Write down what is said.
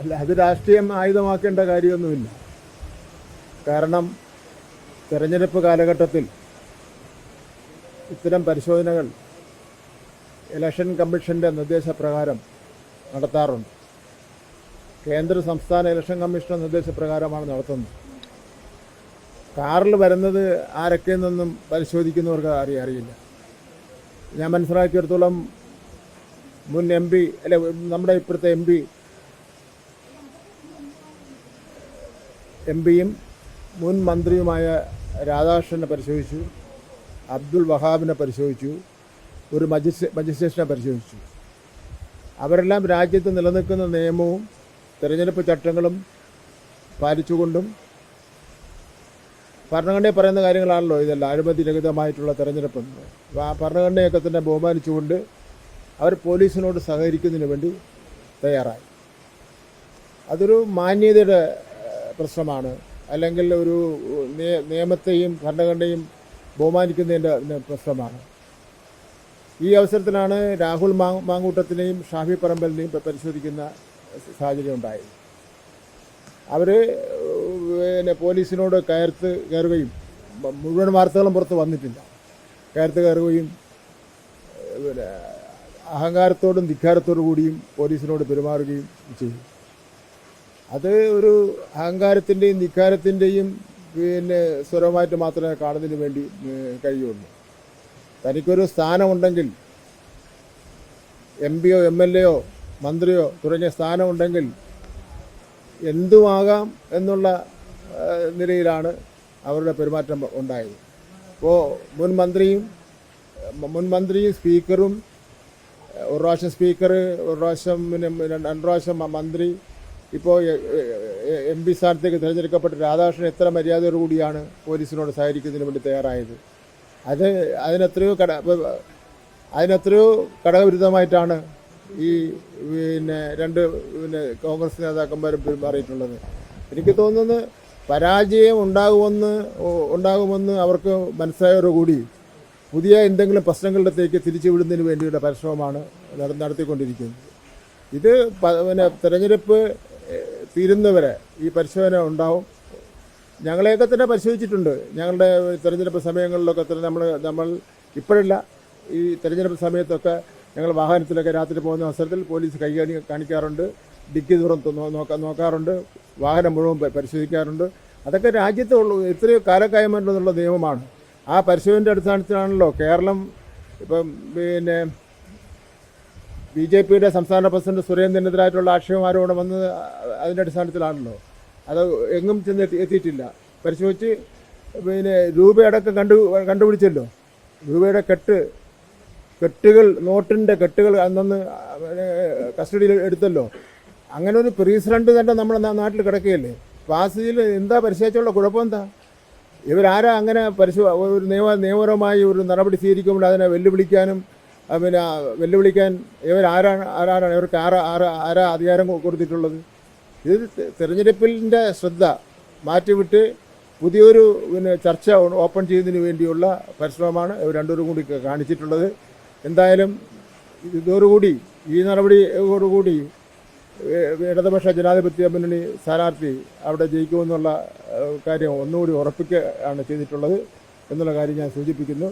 അല്ല അത് രാഷ്ട്രീയം ആയുധമാക്കേണ്ട കാര്യമൊന്നുമില്ല. കാരണം തെരഞ്ഞെടുപ്പ് കാലഘട്ടത്തിൽ ഇത്തരം പരിശോധനകൾ ഇലക്ഷൻ കമ്മീഷന്റെ നിർദ്ദേശപ്രകാരം നടത്താറുണ്ട്. കേന്ദ്ര സംസ്ഥാന ഇലക്ഷൻ കമ്മീഷന്റെ നിർദ്ദേശപ്രകാരമാണ് നടത്തുന്നത്. കാറിൽ വരുന്നത് ആരൊക്കെ നിന്നും പരിശോധിക്കുന്നവർക്ക് അറിയ അറിയില്ല. ഞാൻ മനസ്സിലാക്കിയിടത്തോളം മുൻ എം പി അല്ലെ നമ്മുടെ ഇപ്പോഴത്തെ എം പി എം പിയും മുൻ മന്ത്രിയുമായ രാധാകൃഷ്ണനെ പരിശോധിച്ചു അബ്ദുൾ വഹാബിനെ പരിശോധിച്ചു ഒരു മജിസ്ട്രേ മജിസ്ട്രേഷനെ പരിശോധിച്ചു. അവരെല്ലാം രാജ്യത്ത് നിലനിൽക്കുന്ന നിയമവും തിരഞ്ഞെടുപ്പ് ചട്ടങ്ങളും പാലിച്ചുകൊണ്ടും ഭരണഘടനയെ പറയുന്ന കാര്യങ്ങളാണല്ലോ ഇതെല്ലാം. അഴിമതിരഹിതമായിട്ടുള്ള തെരഞ്ഞെടുപ്പ്. എന്ന്. അപ്പോൾ ആ ഭരണഘടനയൊക്കെ തന്നെ ബഹുമാനിച്ചുകൊണ്ട് അവർ പോലീസിനോട് സഹകരിക്കുന്നതിന് വേണ്ടി തയ്യാറായി. അതൊരു മാന്യതയുടെ പ്രശ്നമാണ്. അല്ലെങ്കിൽ ഒരു നിയമത്തെയും ഭരണഘടനയും ബഹുമാനിക്കുന്നതിന്റെ പ്രശ്നമാണ്. ഈ അവസരത്തിലാണ് രാഹുൽ മാങ്കൂട്ടത്തിനെയും ഷാഫി പറമ്പലിനെയും പരിശോധിക്കുന്ന സാഹചര്യം ഉണ്ടായത്. അവർ പിന്നെ പോലീസിനോട് കയർത്ത് കയറുകയും മുഴുവൻ വാർത്തകളും പുറത്ത് വന്നിട്ടില്ല. കയർത്ത് കയറുകയും പിന്നെ അഹങ്കാരത്തോടും ധിക്കാരത്തോടു കൂടിയും പോലീസിനോട് പെരുമാറുകയും ചെയ്തു. അത് ഒരു അഹങ്കാരത്തിന്റെയും ധിക്കാരത്തിന്റെയും പിന്നെ സ്വരമായിട്ട് മാത്രമേ കാണുന്നതിന് വേണ്ടി കഴിയുള്ളൂ. തനിക്കൊരു സ്ഥാനമുണ്ടെങ്കിൽ എം പിയോ എം എൽ എയോ മന്ത്രിയോ തുടങ്ങിയ സ്ഥാനമുണ്ടെങ്കിൽ എന്തുമാകാം എന്നുള്ള നിലയിലാണ് അവരുടെ പെരുമാറ്റം ഉണ്ടായത്. ഇപ്പോൾ മുൻ മന്ത്രിയും മുൻ മന്ത്രിയും സ്പീക്കറും ഒരു പ്രാവശ്യം സ്പീക്കർ ഒരു പ്രാവശ്യം പിന്നെ രണ്ട് പ്രാവശ്യം മന്ത്രി ഇപ്പോൾ എം പി സ്ഥാനത്തേക്ക് തിരഞ്ഞെടുക്കപ്പെട്ട രാധാകൃഷ്ണൻ എത്ര മര്യാദയോടുകൂടിയാണ് പോലീസിനോട് സഹകരിക്കുന്നതിന് വേണ്ടി തയ്യാറായത്? അത് അതിനെത്രയോ കട അതിനെത്രയോ ഘടകവിരുദ്ധമായിട്ടാണ് ഈ പിന്നെ രണ്ട് പിന്നെ കോൺഗ്രസ് നേതാക്കന്മാരും പെരുമാറിയിട്ടുള്ളത് എനിക്ക് തോന്നുന്നത് പരാജയം ഉണ്ടാകുമെന്ന് ഉണ്ടാകുമെന്ന് അവർക്ക് മനസ്സിലായതോടുകൂടി പുതിയ എന്തെങ്കിലും പ്രശ്നങ്ങളിലത്തേക്ക് തിരിച്ചു വിടുന്നതിന് വേണ്ടിയുള്ള പരിശ്രമമാണ് നടത്തിക്കൊണ്ടിരിക്കുന്നത്. ഇത് പിന്നെ തെരഞ്ഞെടുപ്പ് തീരുന്നവരെ ഈ പരിശോധന ഉണ്ടാവും. ഞങ്ങളെയൊക്കെ തന്നെ പരിശോധിച്ചിട്ടുണ്ട്. ഞങ്ങളുടെ തെരഞ്ഞെടുപ്പ് സമയങ്ങളിലൊക്കെ തന്നെ നമ്മൾ നമ്മൾ ഇപ്പോഴല്ല. ഈ തെരഞ്ഞെടുപ്പ് സമയത്തൊക്കെ ഞങ്ങൾ വാഹനത്തിലൊക്കെ രാത്രി പോകുന്ന അവസരത്തിൽ പോലീസ് കൈകാണി കാണിക്കാറുണ്ട്. ഡിക്കി ദൂരം നോക്കാൻ നോക്ക നോക്കാറുണ്ട്. വാഹനം മുഴുവൻ പരിശോധിക്കാറുണ്ട്. അതൊക്കെ രാജ്യത്ത് ഉള്ള എത്രയോ കാലക്കായമായിട്ടുള്ള നിയമമാണ്. ആ പരിശോധനയുടെ അടിസ്ഥാനത്തിലാണല്ലോ കേരളം ഇപ്പം പിന്നെ ബി ജെ പിയുടെ സംസ്ഥാന പ്രസിഡന്റ് സുരേന്ദ്രനെതിരായിട്ടുള്ള ആക്ഷേപം ആരോപണം വന്നത് അതിന്റെ അടിസ്ഥാനത്തിലാണല്ലോ. അത് എങ്ങും ചെന്ന് എത്തി എത്തിയിട്ടില്ല. പരിശോധിച്ച് പിന്നെ രൂപയടക്കം കണ്ടു കണ്ടുപിടിച്ചല്ലോ. രൂപയുടെ കെട്ട് കെട്ടുകൾ നോട്ടിന്റെ കെട്ടുകൾ അന്നന്ന് കസ്റ്റഡിയിൽ എടുത്തല്ലോ. അങ്ങനെ ഒരു പ്രസിഡന്റ് തന്നെ നമ്മുടെ നാട്ടിൽ കിടക്കുകയല്ലേ. വാസിയിൽ എന്താ പരിശോധിച്ചുള്ള കുഴപ്പം എന്താ? ഇവരാരാ അങ്ങനെ പരിശോ ഒരു നിയമ നിയമപരമായി ഒരു നടപടി സ്വീകരിക്കുമ്പോൾ അതിനെ വെല്ലുവിളിക്കാനും പിന്നെ വെല്ലുവിളിക്കാൻ ഇവർ ആരാണ് ആരാണ് ഇവർക്ക് ആരാ ആരാ ആരാ അധികാരം കൊടുത്തിട്ടുള്ളത്? ഇത് തെരഞ്ഞെടുപ്പിന്റെ ശ്രദ്ധ മാറ്റിവിട്ട് പുതിയൊരു പിന്നെ ചർച്ച ഓപ്പൺ ചെയ്യുന്നതിന് വേണ്ടിയുള്ള പരിശ്രമമാണ് ഇവർ രണ്ടുപേരും കൂടി കാണിച്ചിട്ടുള്ളത്. എന്തായാലും ഇതോടുകൂടി ഈ നടപടിയോടുകൂടി ഇടതുപക്ഷ ജനാധിപത്യ മുന്നണി സ്ഥാനാർത്ഥി അവിടെ ജയിക്കുമെന്നുള്ള കാര്യം ഒന്നുകൂടി ഉറപ്പിക്കുകയാണ് ചെയ്തിട്ടുള്ളത് എന്നുള്ള കാര്യം ഞാൻ സൂചിപ്പിക്കുന്നു.